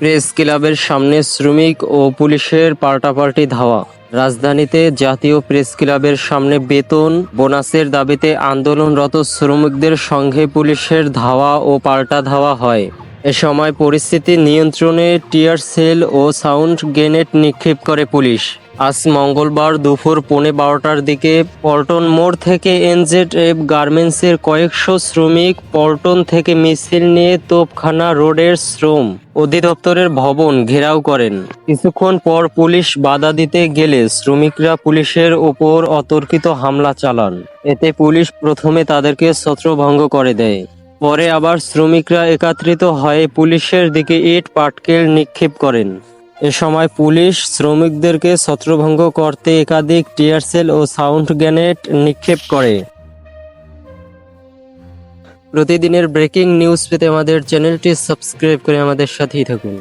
Press ক্লাবের সামনে শ্রমিক ও পুলিশের পাল্টাপাল্টি ধাওয়া। রাজধানীতে জাতীয় প্রেস ক্লাবের সামনে বেতন, বোনাসের দাবিতে আন্দোলনরত শ্রমিকদের সঙ্গে পুলিশের ধাওয়া ও পাল্টা ধাওয়া হয়। এ সময় পরিস্থিতি নিয়ন্ত্রণে টিয়ার সেল ও সাউন্ড গ্রেনেড নিক্ষেপ করে পুলিশ। আজ মঙ্গলবার দুপুর পৌনে বারোটার দিকে পল্টন মোড় থেকে এনজেড এফ গার্মেন্টসের কয়েকশো শ্রমিক পল্টন থেকে মিছিল নিয়ে তোপখানা রোডের শ্রম অধিদপ্তরের ভবন ঘেরাও করেন। কিছুক্ষণ পর পুলিশ বাধা দিতে গেলে শ্রমিকরা পুলিশের ওপর অতর্কিত হামলা চালান। এতে পুলিশ প্রথমে তাদেরকে ছত্রভঙ্গ করে দেয়। পরে আবার শ্রমিকরা একত্রিত হয়ে পুলিশের দিকে ইট, পাটকেল নিক্ষেপ করেন। এ সময় পুলিশ শ্রমিকদেরকে ছত্রভঙ্গ করতে একাধিক টিয়ারসেল ও সাউন্ড গ্যানেট নিক্ষেপ করে। প্রতিদিনের ব্রেকিং নিউজ পেতে আমাদের চ্যানেলটি সাবস্ক্রাইব করে আমাদের সাথেই থাকুন।